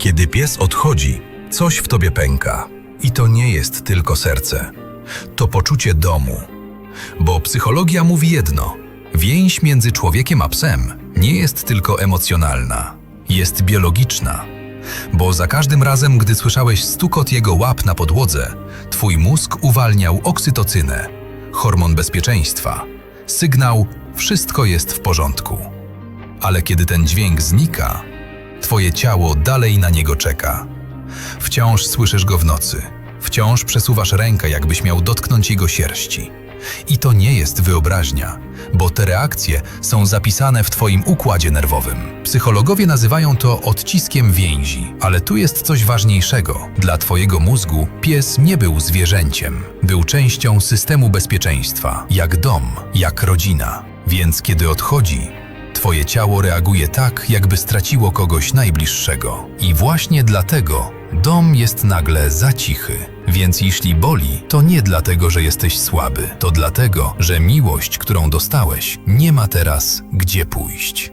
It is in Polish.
Kiedy pies odchodzi, coś w tobie pęka. I to nie jest tylko serce. To poczucie domu. Bo psychologia mówi jedno: więź między człowiekiem a psem nie jest tylko emocjonalna, jest biologiczna. Bo za każdym razem, gdy słyszałeś stukot jego łap na podłodze, twój mózg uwalniał oksytocynę, hormon bezpieczeństwa, sygnał wszystko jest w porządku. Ale kiedy ten dźwięk znika, twoje ciało dalej na niego czeka. Wciąż słyszysz go w nocy, wciąż przesuwasz rękę, jakbyś miał dotknąć jego sierści. I to nie jest wyobraźnia, bo te reakcje są zapisane w Twoim układzie nerwowym. Psychologowie nazywają to odciskiem więzi, ale tu jest coś ważniejszego. Dla Twojego mózgu pies nie był zwierzęciem, był częścią systemu bezpieczeństwa, jak dom, jak rodzina. Więc kiedy odchodzi, Twoje ciało reaguje tak, jakby straciło kogoś najbliższego. I właśnie dlatego dom jest nagle za cichy. Więc jeśli boli, to nie dlatego, że jesteś słaby, to dlatego, że miłość, którą dostałeś, nie ma teraz gdzie pójść.